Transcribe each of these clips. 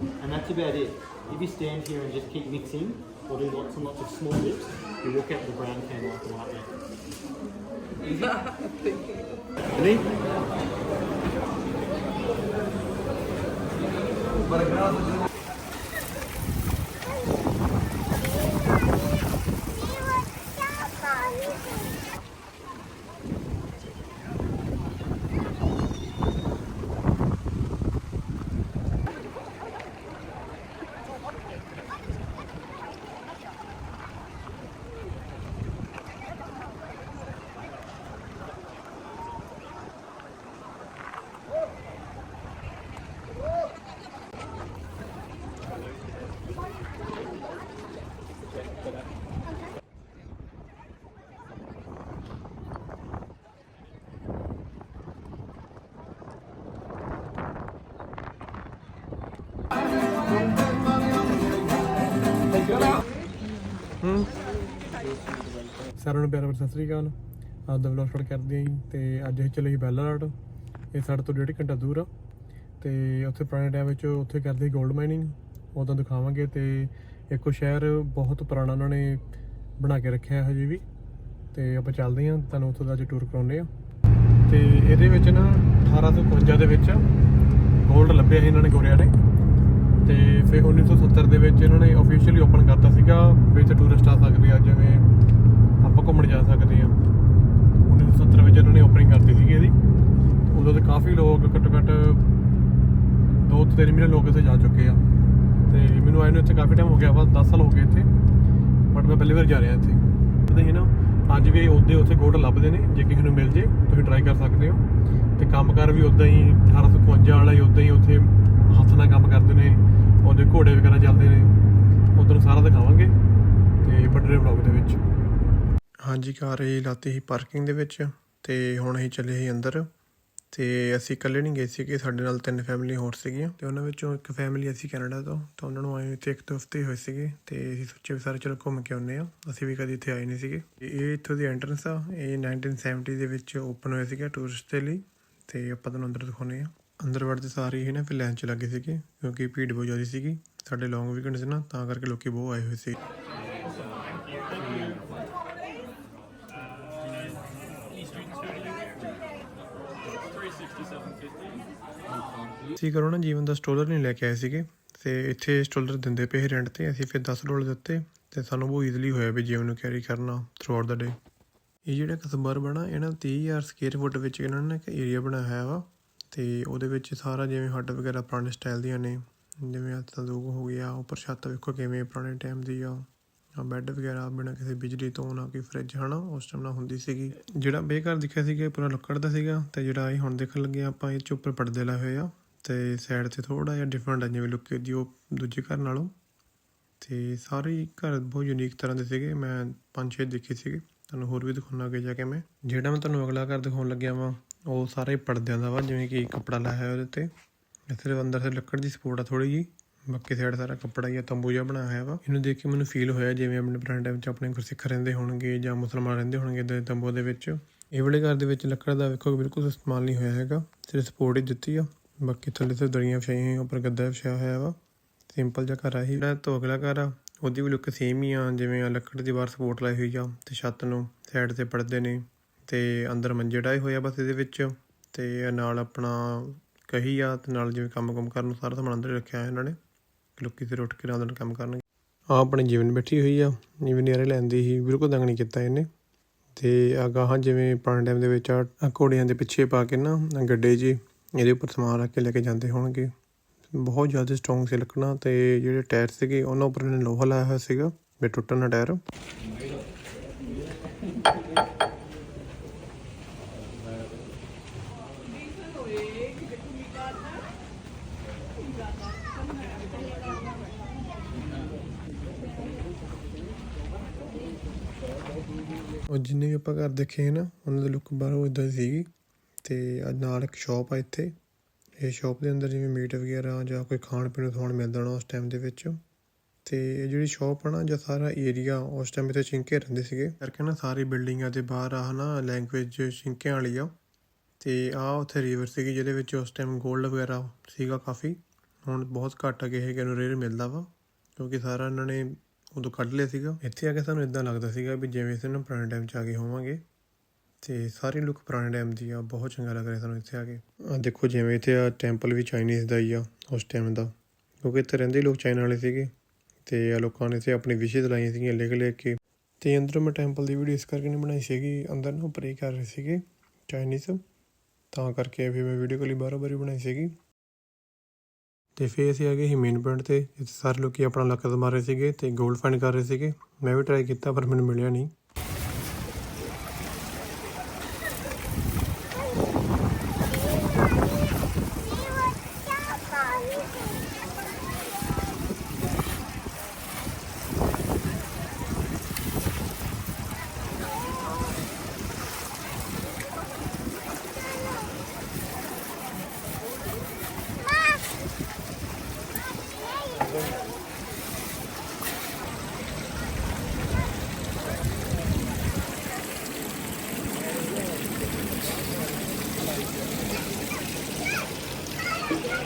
And that's about it. If you stand here and just keep mixing, or do lots and lots of small dips, you look at the brown can like a nightmare. Ready? ਸਾਰਿਆਂ ਨੂੰ ਪਿਆਰ ਭਰੀ ਸਤਿ ਸ੍ਰੀ ਅਕਾਲ। ਅੱਜ ਦਾ vlog start ਕਰਦੇ ਹਾਂ ਜੀ, ਤੇ ਅੱਜ ਅਸੀਂ ਚੱਲੇ ਸੀ ਬੈਲਾਰਡ ਇਹ ਸਾਡੇ ਤੋਂ ਡੇਢ ਘੰਟਾ ਦੂਰ ਆ। ਤੇ ਉੱਥੇ ਪੁਰਾਣੇ ਟਾਈਮ ਵਿੱਚ ਉੱਥੇ ਕਰਦੇ ਸੀ 골ਡ ਮਾਈਨਿੰਗ ਉਹ ਤਾਂ ਦਿਖਾਵਾਂਗੇ। ਤੇ ਇੱਕੋ ਸ਼ਹਿਰ ਬਹੁਤ ਪੁਰਾਣਾ ਉਹਨਾਂ ਨੇ ਬਣਾ ਕੇ ਰੱਖਿਆ ਹਜੇ ਵੀ। ਤੇ ਆਪਾਂ ਚੱਲਦੇ ਹਾਂ, ਤੁਹਾਨੂੰ ਉੱਥੋਂ ਦਾ ਅੱਜ ਟੂਰ ਕਰਾਉਂਦੇ ਆ ਤੇ ਇਹਦੇ ਵਿੱਚ ਨਾ 1852 ਦੇ ਵਿੱਚ 골ਡ ਲੱਭਿਆ ਸੀ ਇਹਨਾਂ ਨੇ ਗੋਰਿਆਂ ਨੇ। ਤੇ ਫਿਰ 1970 ਦੇ ਵਿੱਚ ਇਹਨਾਂ ਨੇ ਅਫੀਸ਼ੀਅਲੀ ਓਪਨ ਕਰਤਾ ਸੀਗਾ, ਵਿੱਚ ਟੂਰਿਸਟ ਆ ਸਕਦੇ ਆ, ਜਿਵੇਂ ਆਪਾਂ ਘੁੰਮਣ ਜਾ ਸਕਦੇ ਆ 1970 ਵਿੱਚ ਇਹਨਾਂ ਨੇ ਓਪਨਿੰਗ ਕਰਤੀ ਸੀਗੀ ਇਹਦੀ। ਉਦੋਂ ਤੇ ਕਾਫੀ ਲੋਕ ਘੱਟੋ ਘੱਟ ਦੋ ਤੋਂ ਤਿੰਨ ਮਿਲੀਅਨ ਲੋਕ ਇੱਥੇ ਜਾ ਚੁੱਕੇ ਆ। ਤੇ ਮੈਨੂੰ ਆਏ ਨੂੰ ਇੱਥੇ ਕਾਫੀ ਟਾਈਮ ਹੋ ਗਿਆ ਵਾ 10 ਸਾਲ ਹੋ ਗਏ ਇੱਥੇ। ਬਟ ਮੈਂ ਪਹਿਲੀ ਵਾਰ ਜਾ ਰਿਹਾ ਇੱਥੇ। ਤੇ ਨਾ, ਅੱਜ ਵੀ ਉਹਦੇ ਉੱਥੇ ਗੋਟ ਲੱਭਦੇ ਨੇ, ਜੇ ਕਿਸੇ ਨੂੰ ਮਿਲ ਜੇ, ਤੁਸੀਂ ਟਰਾਈ ਕਰ ਸਕਦੇ ਹੋ। ਤੇ ਕੰਮਕਾਰ ਵੀ ਉਦਾਂ ਹੀ 1851 ਵਾਲਾ ਹੀ ਉਦਾਂ ਹੀ ਉੱਥੇ ਹੱਥ ਨਾਲ ਕੰਮ ਕਰਦੇ ਨੇ, ਉਹਦੇ ਘੋੜੇ ਵਗੈਰਾ ਚੱਲਦੇ ਨੇ। ਉਧਰ ਸਾਰਾ ਦਿਖਾਵਾਂਗੇ। ਤੇ ਵੱਡੇ ਵਲੌਗ ਦੇ ਵਿੱਚ। ਹਾਂਜੀ, ਕਾਰ ਇਹ ਲਾਤੀ ਸੀ ਪਾਰਕਿੰਗ ਦੇ ਵਿੱਚ ਤੇ ਹੁਣ ਅਸੀਂ ਚੱਲੇ ਸੀ ਅੰਦਰ ਤੇ ਅਸੀਂ ਇਕੱਲੇ ਨਹੀਂ ਗਏ ਸੀ ਕਿ ਸਾਡੇ ਨਾਲ ਤਿੰਨ ਫੈਮਿਲੀ ਹੋਰ ਸੀਗੀਆਂ ਤੇ ਉਹਨਾਂ ਵਿੱਚੋਂ ਇੱਕ ਫੈਮਿਲੀ ਅਸੀਂ ਕੈਨੇਡਾ ਤੋਂ ਤਾਂ ਉਹਨਾਂ ਨੂੰ ਆਏ ਇੱਥੇ ਇੱਕ ਦੋ ਹਫ਼ਤੇ ਹੋਏ ਸੀਗੇ ਤੇ ਅਸੀਂ ਸੋਚਿਆ ਵੀ ਸਾਰੇ ਚਲੋ ਘੁੰਮ ਕੇ ਆਉਂਦੇ ਆ ਅਸੀਂ ਵੀ ਕਦੀ ਇੱਥੇ ਆਏ ਨਹੀਂ ਸੀਗੇ। ਤੇ ਇਹ ਇੱਥੋਂ ਦੀ ਐਂਟਰੈਂਸ ਆ, ਇਹ 1970 ਦੇ ਵਿੱਚ ਓਪਨ ਹੋਇਆ ਸੀਗਾ ਟੂਰਿਸਟ ਦੇ ਲਈ ਤੇ ਆਪਾਂ ਤੁਹਾਨੂੰ ਅੰਦਰ ਦਿਖਾਉਂਦੇ ਆ ਅੰਦਰ ਵੜਦੇ ਸਾਰੇ ਹੀ ਨਾ ਫਿਰ ਲਾਈਨ 'ਚ ਲੱਗੇ ਸੀਗੇ ਕਿਉਂਕਿ ਭੀੜ ਬਹੁਤ ਜ਼ਿਆਦਾ ਸੀਗੀ, ਸਾਡੇ ਲੌਂਗ ਵੀਕਐਂਡ ਸੀ ਨਾ ਤਾਂ ਕਰਕੇ ਲੋਕੀ ਬਹੁਤ ਆਏ ਹੋਏ ਸੀ। ਸੀ ਕਰੋ ਨਾ ਜੀਵਨ ਦਾ ਸਟੋਲਰ ਨਹੀਂ ਲੈ ਕੇ ਆਏ ਸੀਗੇ ਤੇ ਇੱਥੇ ਸਟੋਲਰ ਦਿੰਦੇ ਪਏ ਰੈਂਟ ਤੇ, ਅਸੀਂ ਫਿਰ 10 ਡਾਲਰ ਦਿੱਤੇ ਤੇ ਸਾਨੂੰ ਬਹੁਤ ਈਜ਼ੀਲੀ ਹੋਇਆ ਵੀ ਜੀਵਨ ਨੂੰ ਕੈਰੀ ਕਰਨਾ ਥਰੂ ਆਊਟ ਦਾ ਡੇ ਇਹ ਜਿਹੜਾ ਕਸਬਰ ਬਣਾ ਇਹਨਾਂ 30000 ਸਕੁਅਰ ਫੁੱਟ ਵਿੱਚ ਇਹਨਾਂ ਨੇ ਇੱਕ ਏਰੀਆ ਬਣਾਇਆ ਹੋਇਆ ਵਾ ਤੇ ਉਹਦੇ ਵਿੱਚ ਸਾਰਾ ਜਿਵੇਂ ਹੱਟ ਵਗੈਰਾ ਪੁਰਾਣੇ ਸਟਾਈਲ ਦੀਆਂ ਨੇ, ਜਿਵੇਂ ਆ ਤੰਦੂਕ ਹੋ ਗਿਆ ਉੱਪਰ ਛੱਤ ਵੇਖੋ ਕਿਵੇਂ ਪੁਰਾਣੇ ਟਾਈਮ ਦੀ ਆ। ਬੈੱਡ ਵਗੈਰਾ ਬਿਨਾਂ ਕਿਸੇ ਬਿਜਲੀ ਤੋਂ, ਨਾ ਕੋਈ ਫ੍ਰਿਜ ਹਨਾ? ਉਸ ਟਾਈਮ ਨਾਲ ਹੁੰਦੀ ਸੀਗੀ। ਜਿਹੜਾ ਬੇਘਰ ਦਿਖਿਆ ਸੀਗਾ, ਇਹ ਪੂਰਾ ਲੱਕੜ ਦਾ ਸੀਗਾ ਤੇ ਜਿਹੜਾ ਇਹ ਹੁਣ ਦੇਖਣ ਲੱਗੇ ਹਾਂ ਆਪਾਂ, ਇਹ 'ਚ ਉੱਪਰ ਪਰਦੇ ਲਾਏ ਹੋਏ ਆ ਤੇ ਸਾਈਡ ਤੇ ਥੋੜਾ ਜਿਹਾ ਡਿਫਰੈਂਟ ਆ, ਜਿਵੇਂ ਲੁੱਕ ਦੀ ਉਹ ਦੂਜੇ ਘਰ ਨਾਲੋਂ। ਤੇ ਸਾਰੇ ਘਰ ਬਹੁਤ ਯੂਨੀਕ ਤਰ੍ਹਾਂ ਦੇ ਸੀਗੇ। ਮੈਂ ਪੰਜ ਛੇ ਦੇਖੇ ਸੀਗੇ। ਤੁਹਾਨੂੰ ਹੋਰ ਵੀ ਦਿਖਾਉਣਾ ਅੱਗੇ ਜਾ ਕੇ ਮੈਂ। ਜਿਹੜਾ ਮੈਂ ਤੁਹਾਨੂੰ ਅਗਲਾ ਘਰ ਦਿਖਾਉਣ ਲੱਗਿਆ ਵਾਂ, ਉਹ ਸਾਰੇ ਪਰਦਿਆਂ ਦਾ ਵਾ, ਜਿਵੇਂ ਕਿ ਕੱਪੜਾ ਲਾਇਆ ਹੋਇਆ ਉਹਦੇ ਤੇ। ਸਿਰਫ ਅੰਦਰ ਸੇ ਲੱਕੜ ਦੀ ਸਪੋਰਟ ਆ ਥੋੜੀ ਜੀ ਬਾਕੀ ਸਾਈਡ ਸਾਰਾ ਕੱਪੜਾ ਜਾਂ ਤੰਬੂ ਜਿਹਾ ਬਣਾਇਆ ਹੋਇਆ ਵਾ। ਇਹਨੂੰ ਦੇਖ ਕੇ ਮੈਨੂੰ ਫੀਲ ਹੋਇਆ ਜਿਵੇਂ ਆਪਣੇ ਪੁਰਾਣੇ ਟਾਈਮ 'ਚ ਆਪਣੇ ਗੁਰਸਿੱਖ ਰਹਿੰਦੇ ਹੋਣਗੇ ਜਾਂ ਮੁਸਲਮਾਨ ਰਹਿੰਦੇ ਹੋਣਗੇ ਦੇ ਤੰਬੂ ਦੇ ਵਿੱਚ। ਇਹ ਵਾਲੇ ਘਰ ਦੇ ਵਿੱਚ ਲੱਕੜ ਦਾ ਵੇਖੋ ਬਿਲਕੁਲ ਇਸਤੇਮਾਲ ਨਹੀਂ ਹੋਇਆ ਹੈਗਾ। ਸਿਰਫ ਸਪੋਰਟ ਹੀ ਦਿੱਤੀ ਆ। ਬਾਕੀ ਥੱਲੇ ਤੇ ਦਰੀਆਂ ਵਿਛਾਈਆਂ ਹੋਈਆਂ, ਉੱਪਰ ਗੱਦਾ ਵਿਛਾਇਆ ਹੋਇਆ ਵਾ। ਸਿੰਪਲ ਜਿਹਾ ਘਰ ਆ ਇਹ। ਜਿਹੜਾ ਤੋਂ ਅਗਲਾ ਘਰ ਆ, ਉਹਦੀ ਵੀ ਲੁੱਕ ਸੇਮ ਹੀ ਆ, ਜਿਵੇਂ ਆ ਲੱਕੜ ਦੀ ਬਾਹਰ ਸਪੋਰਟ ਲਾਈ ਹੋਈ ਆ, ਤੇ ਛੱਤ ਨੂੰ ਸਾਈਡ ਤੇ ਪੜਦੇ ਨੇ, ਤੇ ਅੰਦਰ ਮੰਜੇ ਡਾਏ ਹੋਏ ਆ ਬਸ ਇਹਦੇ ਵਿੱਚ। ਤੇ ਨਾਲ ਆਪਣਾ ਕਹੀ ਆ, ਤੇ ਨਾਲ ਜਿਵੇਂ ਕੰਮ ਕੰਮ ਕਰਨ ਨੂੰ ਸਾਰਾ ਸਮਾਨ ਅੰਦਰ ਰੱਖਿਆ ਹੋਇਆ ਇਹਨਾਂ ਨੇ। ਲੋਕੀ ਫਿਰ ਉੱਠ ਕੇ ਰਾਤ ਨੂੰ ਕੰਮ ਕਰਨਗੇ। ਆ ਆਪਣੀ ਜੀਵਨ ਬੈਠੀ ਹੋਈ ਆ, ਜੀਵਨ ਨਿਆਰੇ ਲੈਂਦੀ ਸੀ ਬਿਲਕੁਲ ਤੰਗ ਨਹੀਂ ਕੀਤਾ ਇਹਨੇ। ਤੇ ਅਗਾਹਾਂ ਜਿਵੇਂ ਪੁਰਾਣੇ ਟਾਈਮ ਦੇ ਵਿੱਚ ਆ ਘੋੜਿਆਂ ਦੇ ਪਿੱਛੇ ਪਾ ਕੇ ਨਾ ਗੱਡੇ ਜੀ ਇਹਦੇ ਉੱਪਰ ਸਮਾਨ ਰੱਖ ਕੇ ਲੈ ਕੇ ਜਾਂਦੇ ਹੋਣਗੇ। ਬਹੁਤ ਜ਼ਿਆਦਾ ਸਟਰੋਂਗ ਸੀ ਲੱਕਣਾ ਤੇ ਜਿਹੜੇ ਟਾਇਰ ਸੀਗੇ, ਉਹਨਾਂ ਉੱਪਰ ਇਹਨੇ ਲੋਹਾ ਲਾਇਆ ਹੋਇਆ ਸੀਗਾ, ਵੀ ਟੁੱਟਣ ਨਾ ਟਾਇਰ ਉਹ ਜਿੰਨੇ ਵੀ ਆਪਾਂ ਘਰ ਦੇਖੇ ਨਾ, ਉਹਨਾਂ ਦੀ ਲੁੱਕ ਬਾਹਰੋਂ ਇਦਾਂ ਦੀ ਸੀਗੀ। ਤੇ ਅੱਜ ਨਾਲ ਇੱਕ ਸ਼ਾਪ ਆ ਇੱਥੇ। ਇਹ ਸ਼ਾਪ ਦੇ ਅੰਦਰ ਜਿਵੇਂ ਮੀਟ ਵਗੈਰਾ ਜਾਂ ਕੋਈ ਖਾਣ ਪੀਣ ਨੂੰ ਸਮਾਨ ਮਿਲਦਾ ਹੋਣਾ ਉਸ ਟਾਈਮ ਦੇ ਵਿੱਚ। ਤੇ ਇਹ ਜਿਹੜੀ ਸ਼ਾਪ ਆ ਨਾ, ਜਾਂ ਸਾਰਾ ਏਰੀਆ ਉਸ ਟਾਈਮ ਤੇ ਚਿੰਕੇ ਰਹਿੰਦੇ ਸੀਗੇ। ਕਰਕੇ ਨਾ ਸਾਰੀ ਬਿਲਡਿੰਗਾਂ ਦੇ ਬਾਹਰ ਆ ਨਾ ਲੈਂਗੁਏਜ ਚਿੰਕਿਆਂ ਵਾਲੀ ਆ। ਤੇ ਤੇ ਆ ਉੱਥੇ ਰਿਵਰ ਸੀਗੀ, ਜਿਹਦੇ ਵਿੱਚ ਉਸ ਟਾਈਮ 골ਡ ਵਗੈਰਾ ਸੀਗਾ ਕਾਫੀ। ਹੁਣ ਬਹੁਤ ਘੱਟ ਆ ਹੈ ਕਿ ਨੂੰ ਰੇਅਰ ਮਿਲਦਾ ਵਾ, ਕਿਉਂਕਿ ਸਾਰਾ ਇਹਨਾਂ ਨੇ ਉਦੋਂ ਕੱਢ ਲਿਆ ਸੀਗਾ। ਇੱਥੇ ਆ ਕੇ ਸਾਨੂੰ ਇਦਾਂ ਲੱਗਦਾ ਸੀਗਾ ਵੀ ਜਿਵੇਂ ਅਸੀਂ ਨਾ ਪੁਰਾਣੇ ਟਾਈਮ 'ਚ ਆ ਗਏ ਹੋਵਾਂਗੇ, ਤੇ ਸਾਰੇ ਲੁੱਕ ਪੁਰਾਣੇ ਟਾਈਮ ਦੀ ਆ, ਬਹੁਤ ਚੰਗਾ ਲੱਗ ਰਿਹਾ ਸਾਨੂੰ ਇੱਥੇ ਆ ਕੇ। ਆ ਦੇਖੋ ਜਿਵੇਂ ਇੱਥੇ ਆ ਟੈਂਪਲ ਵੀ ਚਾਈਨੀਜ਼ ਦਾ ਹੀ ਆ ਉਸ ਟਾਈਮ ਦਾ, ਕਿਉਂਕਿ ਇੱਥੇ ਰਹਿੰਦੇ ਲੋਕ ਚਾਈਨਾ ਵਾਲੇ ਸੀਗੇ, ਤੇ ਆ ਲੋਕਾਂ ਨੇ ਇੱਥੇ ਆਪਣੀ ਵਿਸ਼ੇਸ ਲਾਈਆਂ ਸੀਗੀਆਂ ਲਿਖ ਲਿਖ ਕੇ। ਤੇ ਅੰਦਰ ਮੈਂ ਟੈਂਪਲ ਦੀ ਵੀਡੀਓ ਇਸ ਕਰਕੇ ਨਹੀਂ ਬਣਾਈ ਸੀਗੀ, ਅੰਦਰ ਨੂੰ ਪ੍ਰੇ ਕਰ ਰਹੇ ਸੀਗੇ ਚਾਈਨੀਜ਼ ਤਾਂ ਕਰਕੇ ਫਿਰ ਮੈਂ ਵੀਡੀਓ ਕੋਲੀ ਬਾਰੋ ਬਾਰੀ ਬਣਾਈ ਸੀਗੀ। ਤੇ ਫਿਰ ਅਸੀਂ ਆ ਗਏ ਸੀ ਮੇਨ ਪੁਆਇੰਟ ਤੇ, ਜਿੱਥੇ ਸਾਰੇ ਲੋਕੀ ਆਪਣਾ ਲੱਕ ਮਾਰ ਰਹੇ ਸੀਗੇ ਤੇ 골ਡ ਫਾਈਂਡ ਕਰ ਰਹੇ ਸੀਗੇ। ਮੈਂ ਵੀ ਟਰਾਈ ਕੀਤਾ, ਪਰ ਮੈਨੂੰ ਮਿਲਿਆ ਨਹੀਂ।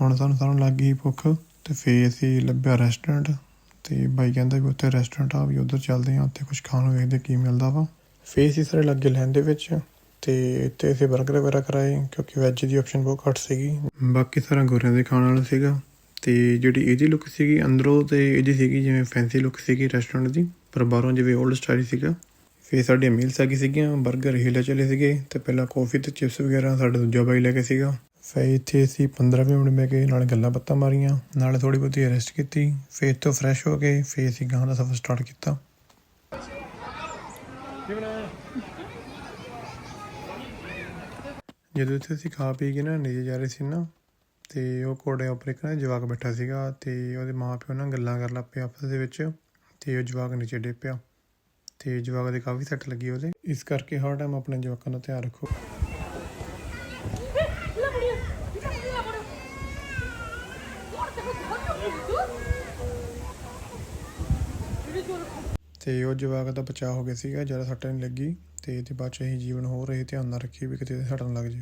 ਹੁਣ ਸਾਨੂੰ ਸਾਨੂੰ ਲੱਗ ਗਈ ਭੁੱਖ ਤੇ ਫੇਰ ਅਸੀਂ ਲੱਭਿਆ ਰੈਸਟੋਰੈਂਟ ਤੇ ਬਾਈ ਕਹਿੰਦਾ ਵੀ ਉੱਥੇ ਰੈਸਟੋਰੈਂਟ ਆ, ਵੀ ਉਧਰ ਚੱਲਦੇ ਆ ਉੱਥੇ ਕੁਝ ਖਾਣ ਨੂੰ ਵੇਖਦੇ ਕੀ ਮਿਲਦਾ ਵਾ। ਫੇਰ ਅਸੀਂ ਸਾਰੇ ਲੱਗੇ ਲੈਣ ਦੇ ਵਿੱਚ ਤੇ ਇੱਥੇ ਅਸੀਂ 버ਗਰ ਵਗੈਰਾ ਕਰਾਏ ਕਿਉਂਕਿ ਵੈਜ ਦੀ ਆਪਸ਼ਨ ਬਹੁਤ ਘੱਟ ਸੀਗੀ। ਬਾਕੀ ਸਾਰਾ ਗੋਰਿਆਂ ਦੇ ਖਾਣ ਵਾਲਾ ਸੀਗਾ ਤੇ ਜਿਹੜੀ ਇਹਦੀ ਲੁੱਕ ਸੀਗੀ, ਅੰਦਰੋਂ ਤੇ ਇਹਦੀ ਸੀਗੀ ਜਿਵੇਂ ਫੈਂਸੀ ਲੁੱਕ ਸੀਗੀ ਰੈਸਟੋਰੈਂਟ ਦੀ, ਪਰ ਬਾਹਰੋਂ ਜਿਵੇਂ 올ਡ ਸਟਾਈਲ ਸੀਗਾ ਫਿਰ ਸਾਡੀਆਂ ਮੀਲਸ ਆ ਗਈ ਸੀਗੀਆਂ 버ਗਰ ਹਿੱਲੇ ਚਲੇ ਸੀਗੇ ਤੇ ਪਹਿਲਾਂ ਕਾਫੀ ਤੇ ਚਿਪਸ ਵਗੈਰਾ, ਸਾਡਾ ਦੂਜਾ ਬਾਈ ਲੈ ਕੇ ਸੀਗਾ। ਫਿਰ ਇੱਥੇ ਅਸੀਂ 15 ਵੀਹ ਮਿੰਟ ਬਹਿ ਕੇ ਨਾਲ ਗੱਲਾਂ ਬਾਤਾਂ ਮਾਰੀਆਂ, ਨਾਲੇ ਥੋੜੀ ਬਹੁਤੀ ਰੈਸਟ ਕੀਤੀ, ਫਿਰ ਤੋਂ ਫਰੈਸ਼ ਹੋ ਕੇ ਫਿਰ ਅਸੀਂ ਗਾਂ ਦਾ ਸਫ਼ਰ ਸਟਾਰਟ ਕੀਤਾ। ਜਦੋਂ ਇੱਥੇ ਅਸੀਂ ਖਾ ਪੀ ਕੇ ਨਾ ਨੀਚੇ ਜਾ ਰਹੇ ਸੀ ਨਾ, ਤੇ ਉਹ ਘੋੜੇ ਉੱਪਰ ਇੱਕ ਨਾ ਜਵਾਕ ਬੈਠਾ ਸੀਗਾ ਤੇ ਉਹਦੇ ਮਾਪਿਓ ਨਾਲ ਗੱਲਾਂ ਕਰਨ ਲੱਗ ਪਏ ਆਪਸ ਦੇ ਵਿੱਚ, ਤੇ ਉਹ ਜਵਾਕ ਨੀਚੇ ਡਿੱਗ ਪਿਆ। ਤੇ ਜਵਾਕ ਦੇ ਕਾਫੀ ਸੱਟ ਲੱਗੀ ਉਹਦੇ। ਇਸ ਕਰਕੇ ਹਰ ਟਾਈਮ ਆਪਣੇ ਜਵਾਕਾਂ ਦਾ ਧਿਆਨ ਰੱਖੋ। ਤੇ ਉਹ ਜਵਾਕ ਦਾ ਬਚਾਅ ਹੋ ਗਿਆ ਸੀਗਾ ਜ਼ਿਆਦਾ ਸੱਟ ਨਹੀਂ ਲੱਗੀ ਤੇ ਇਹਦੇ ਬਾਅਦ ਚ ਅਸੀਂ ਜੀਵਨ ਹੋ ਰਹੇ ਧਿਆਨ ਨਾਲ ਰੱਖੀ ਵੀ ਕਿਤੇ ਸੱਟ ਨਾ ਲੱਗ ਜੇ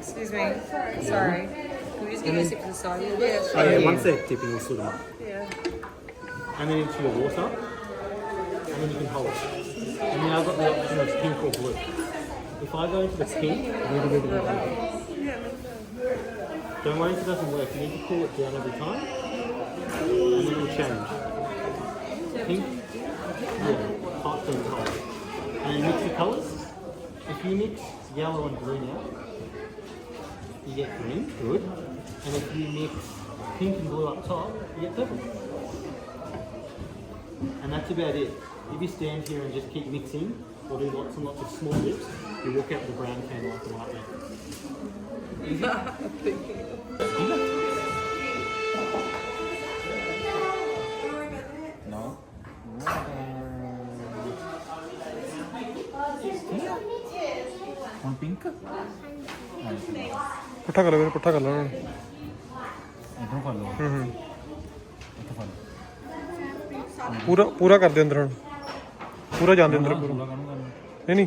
Excuse me. Sorry. Can we just give you a sip to the side? Yeah. Oh, yeah, once they're tipping, you sort them up. Yeah. And then into your water. And then you can hold it. And then I've got the option of pink or blue. If I go into the pink, really, really, really, don't worry if it doesn't work. You need to pull it down every time. And then it will change. Pink, Yeah, hot and cold. And you mix the colours. If you mix yellow and green out, you get green, good. And if you mix pink and blue up top, you get purple. And that's about it. If you stand here and just keep mixing, or do lots and lots of small dips, you walk out with a brown can like the white man. No. ਹੁਣ pink ਪੁੱਠਾ ਕਰ ਲੈ ਵੀਰੇ ਪੁੱਠਾ ਕਰ ਲੈ ਉਹਨਾਂ ਨੂੰ ਇਧਰੋਂ ਫੜ ਲਓ। ਹੂੰ ਹੂੰ। ਇੱਥੋਂ ਫੜ ਲਓ। ਪੂਰਾ ਪੂਰਾ ਕਰ ਦੇ ਅੰਦਰ। ਹੁਣ ਪੂਰਾ ਜਾਂਦੇ ਅੰਦਰ। ਪੂਰਾ ਨਹੀਂ ਨਹੀਂ।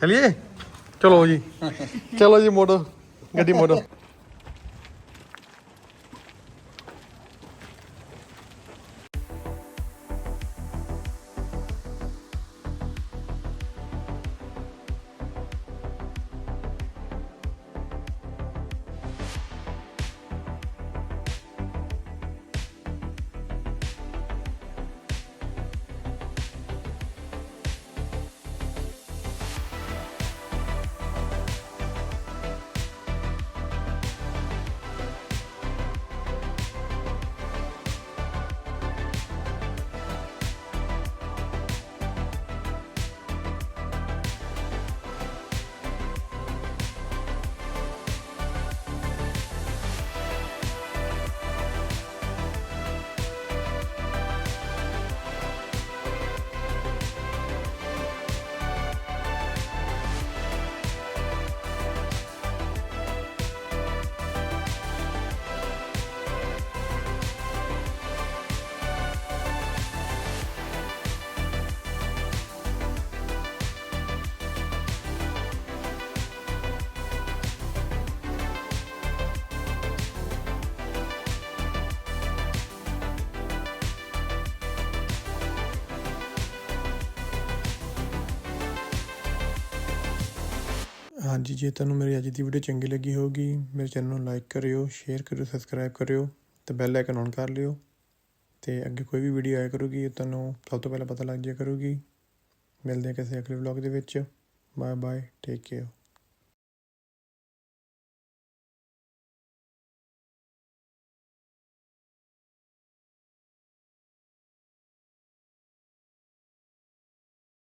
ਚਲਿਏ? ਚਲੋ ਜੀ। ਚਲੋ ਜੀ ਮੋੜੋ ਗੱਡੀ ਮੋੜੋ ਹਾਂਜੀ, ਜੇ ਤੁਹਾਨੂੰ ਮੇਰੀ ਅੱਜ ਦੀ ਵੀਡੀਓ ਚੰਗੀ ਲੱਗੀ ਹੋਊਗੀ, ਮੇਰੇ ਚੈਨਲ ਨੂੰ ਲਾਈਕ ਕਰਿਓ ਸ਼ੇਅਰ ਕਰਿਓ ਸਬਸਕ੍ਰਾਈਬ ਕਰਿਓ ਤੇ ਬੈਲ ਆਈਕਨ ਔਨ ਕਰ ਲਿਓ ਤੇ ਅੱਗੇ ਕੋਈ ਵੀ ਵੀਡੀਓ ਆਇਆ ਕਰੂਗੀ ਤੁਹਾਨੂੰ ਸਭ ਤੋਂ ਪਹਿਲਾਂ ਪਤਾ ਲੱਗ ਜਾਇਆ ਕਰੂਗੀ। ਮਿਲਦੇ ਹਾਂ ਕਿਸੇ ਅਗਲੇ ਵਲੌਗ ਦੇ ਵਿੱਚ। Bye bye take care